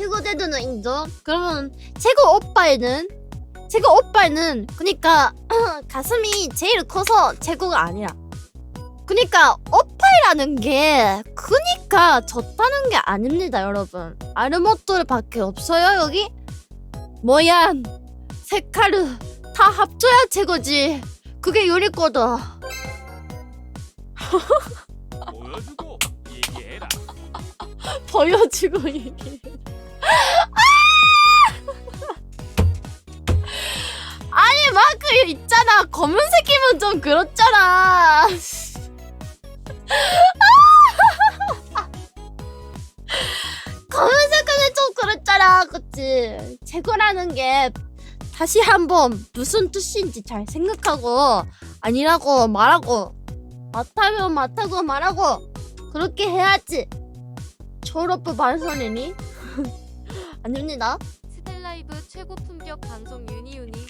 최고 대도는 인정. 그러면 최고 오빠에는 최고 오빠에는 그니까 가슴이 제일 커서 최고가 아니야. 그니까 오빠이라는 게 그니까 졌다는 게 아닙니다, 여러분. 아르모토르밖에 없어요 여기. 뭐야, 세카르 다 합쳐야 최고지. 그게 요리거든. 보여주고 얘기해라. 보여주고 얘기. 아 있잖아 검은색이면 좀 그렇잖아. 검은색은 좀 그렇잖아, 그치? 최고라는 게 다시 한번 무슨 뜻인지 잘 생각하고 아니라고 말하고 맞다면 맞다고 말하고 그렇게 해야지. 졸업부 반선이니? 아닙니다. 스텔라이브 최고 품격 방송 유니유니